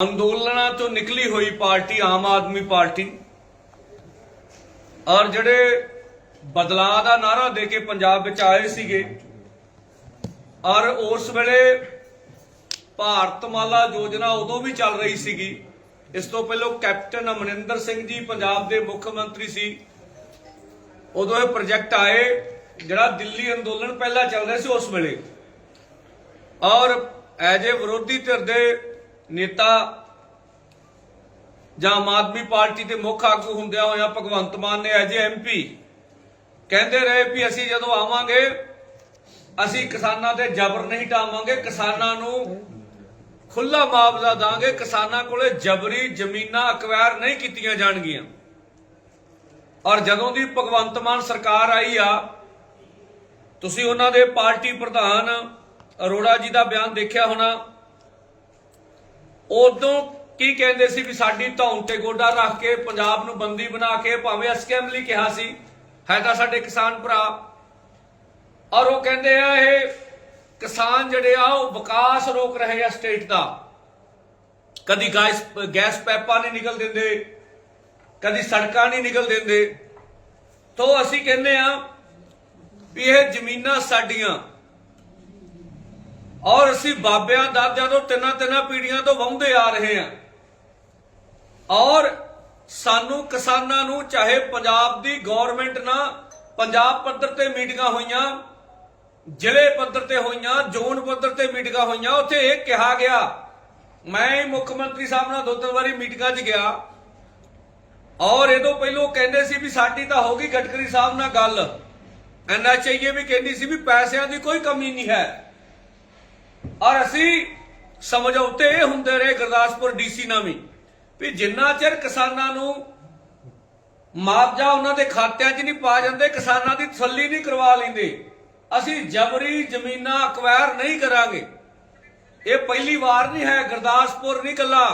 ਅੰਦੋਲਨਾਂ ਤੋਂ ਨਿਕਲੀ ਹੋਈ ਪਾਰਟੀ, ਆਮ ਆਦਮੀ ਪਾਰਟੀ, ਔਰ ਜਿਹੜੇ ਬਦਲਾਅ ਦਾ ਨਾਰਾ ਦੇ ਕੇ ਪੰਜਾਬ ਵਿੱਚ ਆਏ ਸੀਗੇ, ਔਰ ਉਸ ਵੇਲੇ ਭਾਰਤਮਾਲਾ ਯੋਜਨਾ ਉਦੋਂ ਵੀ ਚੱਲ ਰਹੀ ਸੀਗੀ। ਇਸ ਤੋਂ ਪਹਿਲਾਂ ਕੈਪਟਨ ਅਮਰਿੰਦਰ ਸਿੰਘ ਜੀ ਪੰਜਾਬ ਦੇ ਮੁੱਖ ਮੰਤਰੀ ਸੀ। ਉਦੋਂ ਇਹ ਪ੍ਰੋਜੈਕਟ ਆਏ, ਜਿਹੜਾ ਦਿੱਲੀ ਅੰਦੋਲਨ ਪਹਿਲਾਂ ਚੱਲ ਰਿਹਾ ਸੀ ਉਸ ਵੇਲੇ। ਔਰ ਐਜ ਏ ਵਿਰੋਧੀ ਧਿਰ ਦੇ ਨੇਤਾ ਜਾਂ ਆਮ ਆਦਮੀ ਪਾਰਟੀ ਦੇ ਮੁੱਖ ਆਗੂ ਹੁੰਦਿਆਂ ਹੋਇਆਂ ਭਗਵੰਤ ਮਾਨ ਨੇ ਐਜ ਏ ਐਮਪੀ ਕਹਿੰਦੇ ਰਹੇ ਵੀ ਅਸੀਂ ਜਦੋਂ ਆਵਾਂਗੇ, ਅਸੀਂ ਕਿਸਾਨਾਂ ਤੇ ਜ਼ਬਰ ਨਹੀਂ ਢਾਵਾਂਗੇ ਕਿਸਾਨਾਂ ਨੂੰ ਖੁੱਲਾ ਮੁਆਵਜ਼ਾ ਦਾਂਗੇ, ਕਿਸਾਨਾਂ ਕੋਲੇ ਜਬਰੀ ਜ਼ਮੀਨਾਂ ਅਕਵਾਇਰ ਨਹੀਂ ਕੀਤੀਆਂ ਜਾਣਗੀਆਂ। ਔਰ ਜਦੋਂ ਦੀ ਭਗਵੰਤ ਮਾਨ ਸਰਕਾਰ ਆਈ ਆ, ਤੁਸੀਂ ਉਹਨਾਂ ਦੇ ਪਾਰਟੀ ਪ੍ਰਧਾਨ ਅਰੋੜਾ ਜੀ ਦਾ ਬਿਆਨ ਦੇਖਿਆ ਹੋਣਾ ਉਦੋਂ ਕੀ ਕਹਿੰਦੇ ਸੀ ਵੀ ਸਾਡੀ ਧੌਣ ਤੇ ਗੋਡਾ ਰੱਖ ਕੇ ਪੰਜਾਬ ਨੂੰ ਬੰਦੀ ਬਣਾ ਕੇ ਭਾਵੇਂ ਅਸਕੈਂਬਲੀ ਕਿਹਾ ਸੀ, ਹੈ ਤਾਂ ਸਾਡੇ ਕਿਸਾਨ ਭਰਾ। ਔਰ ਉਹ ਕਹਿੰਦੇ ਆ ਇਹ ਕਿਸਾਨ ਜਿਹੜੇ ਆ, ਉਹ ਵਿਕਾਸ ਰੋਕ ਰਹੇ ਆ ਸਟੇਟ ਦਾ। ਕਦੀ ਗੈਸ ਗੈਸ ਪੈਪਾਂ ਨਹੀਂ ਨਿਕਲ ਦਿੰਦੇ, ਕਦੀ ਸੜਕਾਂ ਨਹੀਂ ਨਿਕਲ ਦਿੰਦੇ। ਤੋਂ ਅਸੀਂ ਕਹਿੰਦੇ ਆ ਵੀ ਇਹ ਜ਼ਮੀਨਾਂ ਸਾਡੀਆਂ ਔਰ ਅਸੀਂ ਬਾਬਿਆਂ ਦਾਦਿਆਂ ਤੋਂ ਤਿੰਨਾਂ ਤਿੰਨਾਂ ਪੀੜੀਆਂ ਤੋਂ ਵਾਹੁੰਦੇ ਆ ਰਹੇ ਹਾਂ, ਔਰ ਸਾਨੂੰ ਕਿਸਾਨਾਂ ਨੂੰ ਚਾਹੇ ਪੰਜਾਬ ਦੀ ਗਵਰਨਮੈਂਟ ਨਾ ਪੰਜਾਬ ਪੱਧਰ ਤੇ ਮੀਟਿੰਗਾਂ ਹੋਈਆਂ, ਜ਼ਿਲ੍ਹੇ ਪੱਧਰ ਤੇ ਹੋਈਆਂ, ਜ਼ੋਨ ਪੱਧਰ ਤੇ ਮੀਟਿੰਗਾਂ ਹੋਈਆਂ, ਉੱਥੇ ਇਹ ਕਿਹਾ ਗਿਆ, ਮੈਂ ਹੀ ਮੁੱਖ ਮੰਤਰੀ ਸਾਹਿਬ ਨਾਲ ਦੋ ਤਿੰਨ ਵਾਰੀ ਮੀਟਿੰਗਾਂ 'ਚ ਗਿਆ, ਔਰ ਇਹਦੋਂ ਪਹਿਲੋਂ ਕਹਿੰਦੇ ਸੀ ਵੀ ਸਾਡੀ ਤਾਂ ਹੋ ਗਈ ਗਟਕਰੀ ਸਾਹਿਬ ਨਾਲ ਗੱਲ ਐਨਐਚਆਈਏ ਵੀ ਕਹਿੰਦੀ ਸੀ ਵੀ ਪੈਸਿਆਂ ਦੀ ਕੋਈ ਕਮੀ ਨਹੀਂ ਹੈ। ਔਰ ਅਸੀਂ ਸਮਝੌਤੇ ਇਹ ਹੁੰਦੇ ਰਹੇ ਗੁਰਦਾਸਪੁਰ ਡੀਸੀ ਨਾਲ ਵੀ ਵੀ ਜਿੰਨਾ ਚਿਰ ਕਿਸਾਨਾਂ ਨੂੰ ਮੁਆਵਜ਼ਾ ਉਹਨਾਂ ਦੇ ਖਾਤਿਆਂ 'ਚ ਨਹੀਂ ਪਾ ਜਾਂਦੇ ਕਿਸਾਨਾਂ ਦੀ ਤਸੱਲੀ ਨਹੀਂ ਕਰਵਾ ਲੈਂਦੇ ਅਸੀਂ ਜਬਰੀ ਜ਼ਮੀਨਾਂ ਅਕਵਾਇਰ ਨਹੀਂ ਕਰਾਂਗੇ। ਇਹ ਪਹਿਲੀ ਵਾਰ ਨਹੀਂ ਹੈ ਗੁਰਦਾਸਪੁਰ ਨਹੀਂ ਕੱਲਾ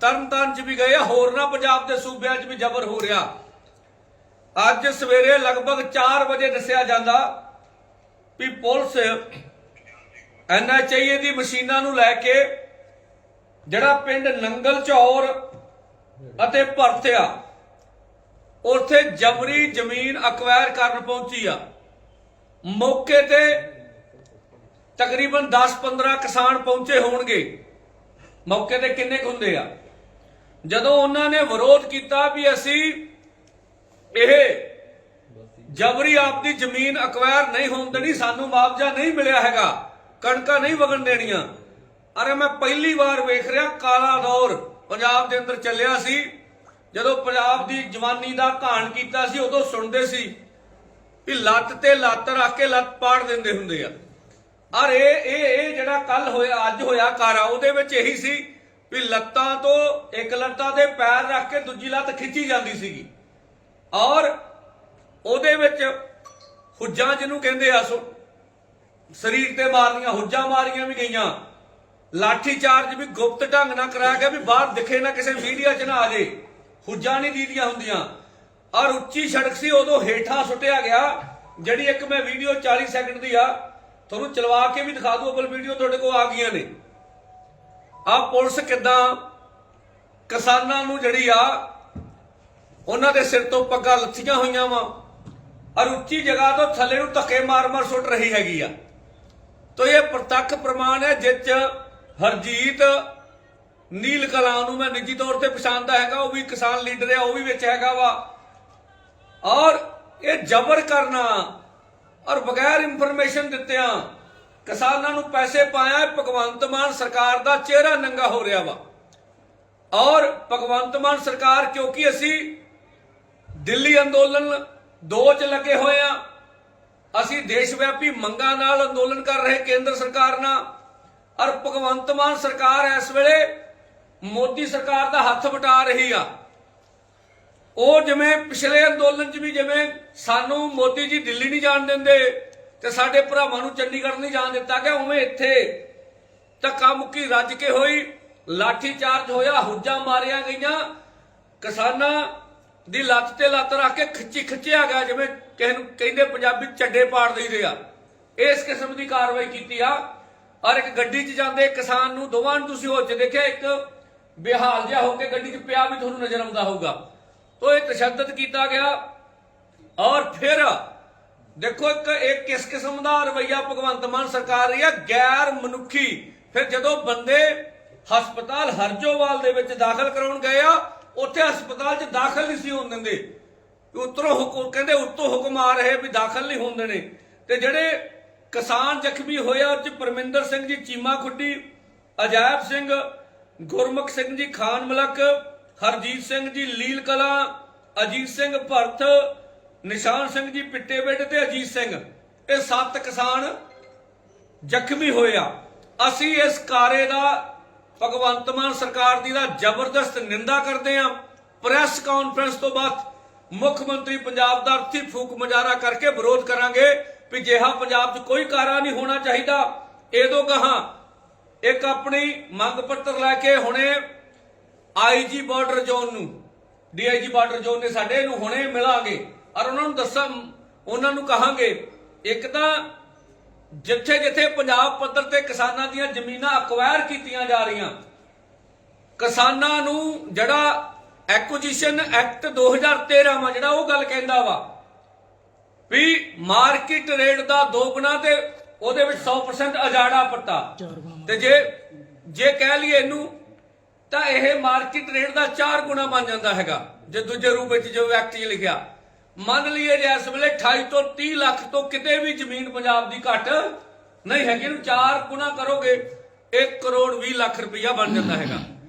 ਤਰਨਤਾਰਨ 'ਚ ਵੀ ਗਏ ਆ, ਹੋਰਨਾਂ ਪੰਜਾਬ ਦੇ ਸੂਬਿਆਂ 'ਚ ਵੀ ਜ਼ਬਰ ਹੋ ਰਿਹਾ। ਅੱਜ ਸਵੇਰੇ ਲਗਭਗ 4 ਵਜੇ ਦੱਸਿਆ ਜਾਂਦਾ ਵੀ ਪੁਲਿਸ ਐਨਐਚਆਈਏ ਦੀ ਮਸ਼ੀਨਾਂ ਨੂੰ ਲੈ ਕੇ ਜਿਹੜਾ ਪਿੰਡ ਨੰਗਲ ਚੌਰ ਅਤੇ ਭਰਤਿਆ ਉੱਥੇ ਜਬਰੀ ਜ਼ਮੀਨ ਅਕਵਾਇਰ ਕਰਨ ਪਹੁੰਚੀ ਆ। ਮੌਕੇ ਤੇ ਤਕਰੀਬਨ 10-15 ਕਿਸਾਨ ਪਹੁੰਚੇ ਹੋਣਗੇ। ਮੌਕੇ ਤੇ ਕਿੰਨੇ ਕੁ ਹੁੰਦੇ ਆ? ਜਦੋਂ ਉਹਨਾਂ ਨੇ ਵਿਰੋਧ ਕੀਤਾ ਵੀ ਅਸੀਂ ਇਹ ਜਬਰੀ ਆਪਦੀ ਜ਼ਮੀਨ ਅਕਵਾਇਰ ਨਹੀਂ ਹੋਣ ਦੇਣੀ, ਸਾਨੂੰ ਮੁਆਵਜ਼ਾ ਨਹੀਂ ਮਿਲਿਆ ਹੈਗਾ ਕਣਕਾਂ ਨਹੀਂ ਵਗਣ ਦੇਣੀਆਂ। ਅਰੇ ਮੈਂ ਪਹਿਲੀ ਵਾਰ ਵੇਖ ਰਿਹਾ, ਕਾਲਾ ਦੌਰ ਪੰਜਾਬ ਦੇ ਅੰਦਰ ਚੱਲਿਆ ਸੀ। ਜਦੋਂ ਪੰਜਾਬ ਦੀ ਜਵਾਨੀ ਦਾ ਘਾਣ ਕੀਤਾ ਸੀ, ਉਦੋਂ ਸੁਣਦੇ ਸੀ ਵੀ ਲੱਤ ਤੇ ਲੱਤ ਰੱਖ ਕੇ ਲੱਤ ਪਾੜ ਦਿੰਦੇ ਹੁੰਦੇ ਆ। ਔਰ ਇਹ ਇਹ ਇਹ ਜਿਹੜਾ ਕੱਲ ਹੋਇਆ, ਅੱਜ ਹੋਇਆ ਕਾਰਾ, ਉਹਦੇ ਵਿੱਚ ਇਹੀ ਸੀ ਵੀ ਲੱਤਾਂ ਤੋਂ ਇੱਕ ਲੱਤਾਂ ਦੇ ਪੈਰ ਰੱਖ ਕੇ ਦੂਜੀ ਲੱਤ ਖਿੱਚੀ ਜਾਂਦੀ ਸੀਗੀ। ਔਰ ਉਹਦੇ ਵਿੱਚ ਹੁੱਜਾਂ ਜਿਹਨੂੰ ਕਹਿੰਦੇ ਆ, ਸੋ ਸਰੀਰ ਤੇ ਮਾਰਨੀਆਂ, ਹੁੱਜਾਂ ਮਾਰੀਆਂ ਵੀ ਗਈਆਂ। ਲਾਠੀ ਚਾਰਜ ਵੀ ਗੁਪਤ ਢੰਗ ਨਾਲ ਕਰਾਇਆ ਗਿਆ ਵੀ ਬਾਹਰ ਦਿਖੇ ਨਾ ਕਿਸੇ ਮੀਡੀਆ 'ਚ ਨਾ ਆ ਜੇ। ਹੁੱਜਾਂ ਨਹੀਂ ਦੀਦੀਆਂ ਹੁੰਦੀਆਂ। ਔਰ ਉੱਚੀ ਸੜਕ ਸੀ, ਉਦੋਂ ਹੇਠਾਂ ਸੁੱਟਿਆ ਗਿਆ। ਜਿਹੜੀ ਇੱਕ ਮੈਂ ਵੀਡੀਓ 40 ਸੈਕਿੰਡ ਦੀ ਆ, ਤੁਹਾਨੂੰ ਚਲਵਾ ਕੇ ਵੀ ਦਿਖਾ ਦੂ ਅਬਲ ਵੀਡੀਓ ਤੁਹਾਡੇ ਕੋਲ ਆ ਗਈਆਂ ਨੇ। ਆ ਪੁਲਿਸ ਕਿਦਾਂ ਕਿਸਾਨਾਂ ਨੂੰ ਜਿਹੜੀ ਆ, ਉਹਨਾਂ ਦੇ ਸਿਰ ਤੋਂ ਪੱਗਾਂ ਲੱਥੀਆਂ ਹੋਈਆਂ ਵਾ। ਔਰ ਉੱਚੀ ਜਗ੍ਹਾ ਤੋਂ ਥੱਲੇ ਨੂੰ ਧੱਕੇ ਮਾਰ-ਮਾਰ ਸੁੱਟ ਰਹੀ ਹੈਗੀ ਆ। ਤੋ ਇਹ ਪ੍ਰਤੱਖ ਪ੍ਰਮਾਣ ਹੈ ਜਿਸ 'ਚ ਹਰਜੀਤ ਨੀਲ ਕਲਾ ਨੂੰ ਮੈਂ ਨਿੱਜੀ ਤੌਰ ਤੇ ਪਛਾਣਦਾ ਹੈਗਾ, ਉਹ ਵੀ ਕਿਸਾਨ ਲੀਡਰ ਹੈ, ਉਹ ਵੀ ਵਿੱਚ ਹੈਗਾ ਵਾ। ਔਰ ਇਹ ਜ਼ਬਰ ਕਰਨਾ ਔਰ ਬਗੈਰ ਇਨਫੋਰਮੇਸ਼ਨ ਦਿੱਤਿਆਂ ਕਿਸਾਨਾਂ ਨੂੰ ਪੈਸੇ ਪਾਇਆ, ਭਗਵੰਤ ਮਾਨ ਸਰਕਾਰ ਦਾ ਚਿਹਰਾ ਨੰਗਾ ਹੋ ਰਿਹਾ ਵਾ। ਔਰ ਭਗਵੰਤ ਮਾਨ ਸਰਕਾਰ, ਕਿਉਂਕਿ ਅਸੀਂ ਦਿੱਲੀ ਅੰਦੋਲਨ ਦੋ ਚ ਲੱਗੇ ਹੋਏ ਆ ਅਸੀਂ ਦੇਸ਼ ਵਿਆਪੀ ਮੰਗਾਂ ਨਾਲ ਅੰਦੋਲਨ ਕਰ ਰਹੇ ਕੇਂਦਰ ਸਰਕਾਰ ਨਾਲ। ਔਰ ਭਗਵੰਤ ਮਾਨ ਸਰਕਾਰ ਇਸ ਵੇਲੇ ਮੋਦੀ ਸਰਕਾਰ ਦਾ ਹੱਥ ਵਟਾ ਰਹੀ ਆ। ਉਹ ਜਿਵੇਂ ਪਿਛਲੇ ਅੰਦੋਲਨ 'ਚ ਵੀ ਜਿਵੇਂ ਸਾਨੂੰ ਮੋਦੀ ਜੀ ਦਿੱਲੀ ਨਹੀਂ ਜਾਣ ਦਿੰਦੇ ਤੇ ਸਾਡੇ ਭਰਾਵਾਂ ਨੂੰ ਚੰਡੀਗੜ੍ਹ ਨਹੀਂ ਜਾਣ ਦਿੱਤਾ ਗਿਆ, ਉਵੇਂ ਇੱਥੇ ਧੱਕਾ ਮੁੱਕੀ ਰੱਜ ਕੇ ਹੋਈ, ਲਾਠੀ ਚਾਰਜ ਹੋਇਆ, ਹੁੱਜਾਂ ਮਾਰੀਆਂ ਗਈਆਂ, ਕਿਸਾਨਾਂ ਦੀ ਲੱਤ ਤੇ ਲੱਤ ਰੱਖ ਕੇ ਖਿੱਚੀ ਖਿੱਚਿਆ ਗਿਆ ਜਿਵੇਂ ਕਿਸੇ ਨੂੰ ਕਹਿੰਦੇ ਪੰਜਾਬੀ 'ਚ ਚੱਡੇ ਪਾੜ ਦਈਦੇ ਆ। ਇਸ ਕਿਸਮ ਦੀ ਕਾਰਵਾਈ ਕੀਤੀ ਆ। ਔਰ ਇੱਕ ਗੱਡੀ 'ਚ ਜਾਂਦੇ ਕਿਸਾਨ ਨੂੰ, ਦੋਵਾਂ ਨੂੰ ਤੁਸੀਂ ਹੋਚ ਦੇਖਿਆ, ਇੱਕ ਬੇਹਾਲ ਜਿਹਾ ਹੋ ਕੇ ਗੱਡੀ 'ਚ ਪਿਆ ਵੀ ਤੁਹਾਨੂੰ ਨਜ਼ਰ ਆਉਂਦਾ ਹੋਊਗਾ। ਤੋ ਇਹ ਤਸ਼ੱਦਦ ਕੀਤਾ ਗਿਆ ਔਰ ਫਿਰ ਦੇਖੋ ਇੱਕ, ਇਹ ਕਿਸ ਕਿਸਮ ਦਾ ਰਵਈਆ ਭਗਵੰਤ ਮਾਨ ਸਰਕਾਰ ਰਹੀ ਹੈ ਗੈਰ ਮਨੁੱਖੀ। ਫਿਰ ਜਦੋਂ ਬੰਦੇ ਹਸਪਤਾਲ ਹਰਜੋਵਾਲ ਦੇ ਵਿੱਚ ਦਾਖਲ ਕਰਾਉਣ ਗਏ ਆ ਉੱਥੇ ਹਸਪਤਾਲ 'ਚ ਦਾਖਲ ਨਹੀਂ ਸੀ ਹੋਣ ਦਿੰਦੇ। ਉਤਰੋਂ ਹੁਕਮ, ਕਹਿੰਦੇ ਉੱਤੋਂ ਹੁਕਮ ਆ ਰਹੇ ਵੀ ਦਾਖਲ ਨਹੀਂ ਹੋਣ ਦੇਣੇ। ਤੇ ਜਿਹੜੇ ਕਿਸਾਨ ਜ਼ਖਮੀ ਹੋਏ ਉਹ 'ਚ ਪਰਮਿੰਦਰ ਸਿੰਘ ਜੀ ਚੀਮਾ ਖੁੱਡੀ, ਅਜਾਇਬ ਸਿੰਘ, ਗੁਰਮੁਖ ਸਿੰਘ ਜੀ ਖਾਨ ਮਲਕ, ਹਰਜੀਤ ਸਿੰਘ ਜੀ ਲੀਲ ਕਲਾ, ਅਜੀਤ ਸਿੰਘ ਭਰਤ, ਨਿਸ਼ਾਨ ਸਿੰਘ ਜੀ ਪਿੱਟੇਬੇਟ ਤੇ ਅਜੀਤ ਸਿੰਘ। ਇਹ ਸੱਤ ਕਿਸਾਨ ਜ਼ਖਮੀ ਹੋਏ ਆ। ਅਸੀਂ ਇਸ ਕਾਰੇ ਦਾ ਭਗਵੰਤ ਮਾਨ ਸਰਕਾਰ ਦੀ ਦਾ ਜ਼ਬਰਦਸਤ ਨਿੰਦਾ ਕਰਦੇ ਆ। ਪ੍ਰੈਸ ਕਾਨਫਰੰਸ ਤੋਂ ਬਾਅਦ ਮੁੱਖ ਮੰਤਰੀ ਪੰਜਾਬ ਦਾ ਅਰਥੀ ਫੂਕ ਮੁਜ਼ਾਹਰਾ ਕਰਕੇ ਵਿਰੋਧ ਕਰਾਂਗੇ ਵੀ ਜਿਹਾ ਪੰਜਾਬ 'ਚ ਕੋਈ ਕਾਰਾ ਨਹੀਂ ਹੋਣਾ ਚਾਹੀਦਾ। ਇਹਦੋਂ ਕਹਾ, ਇੱਕ ਆਪਣੀ ਮੰਗ ਪੱਤਰ ਲੈ ਕੇ ਹੁਣੇ ਆਈਜੀ ਬਾਰਡਰ ਜ਼ੋਨ ਨੂੰ ਡੀਆਈਜੀ ਬਾਰਡਰ ਜ਼ੋਨ ਨੇ ਸਾਡੇ ਨੂੰ ਹੁਣੇ ਮਿਲਾਂਗੇ। ਔਰ ਉਹਨਾਂ ਨੂੰ ਦੱਸਾਂ, ਉਹਨਾਂ ਨੂੰ ਕਹਾਂਗੇ, ਇੱਕ ਤਾਂ ਜਿੱਥੇ ਜਿੱਥੇ ਪੰਜਾਬ ਪੱਧਰ ਤੇ ਕਿਸਾਨਾਂ ਦੀਆਂ ਜ਼ਮੀਨਾਂ ਅਕਵਾਇਰ ਕੀਤੀਆਂ ਜਾ ਰਹੀਆਂ, ਕਿਸਾਨਾਂ ਨੂੰ ਜਿਹੜਾ ਐਕੁਜੀਸ਼ਨ ਐਕਟ 2013 ਵਾ ਜਿਹੜਾ ਉਹ ਗੱਲ ਕਹਿੰਦਾ ਵਾ ਵੀ ਮਾਰਕੀਟ ਰੇਟ ਦਾ ਦੋਗਣਾ ਤੇ ਉਹਦੇ ਵਿੱਚ 100% ਅਜਾੜਾ ਪੱਟਾ। ਤੇ ਜੇ ਜੇ ਕਹਿ ਲਈਏ ਇਹਨੂੰ, ਤਾਂ ਇਹ ਮਾਰਕੀਟ ਰੇਟ ਦਾ 4 ਗੁਣਾ ਬਣ ਜਾਂਦਾ ਹੈਗਾ, ਜੇ ਦੂਜੇ ਰੂਪ ਵਿੱਚ ਜੋ ਐਕਟ 'ਚ ਲਿਖਿਆ। ਮੰਨ ਲਈਏ ਜੇ ਇਸ ਵੇਲੇ 28 ਤੋਂ 30 ਲੱਖ ਤੋਂ ਕਿਤੇ ਵੀ ਜ਼ਮੀਨ ਪੰਜਾਬ ਦੀ ਘੱਟ ਨਹੀਂ ਹੈਗੀ, ਇਹਨੂੰ 4 ਗੁਣਾ ਕਰੋਗੇ 1 ਕਰੋੜ 20 ਲੱਖ ਰੁਪਇਆ ਬਣ ਜਾਂਦਾ ਹੈਗਾ।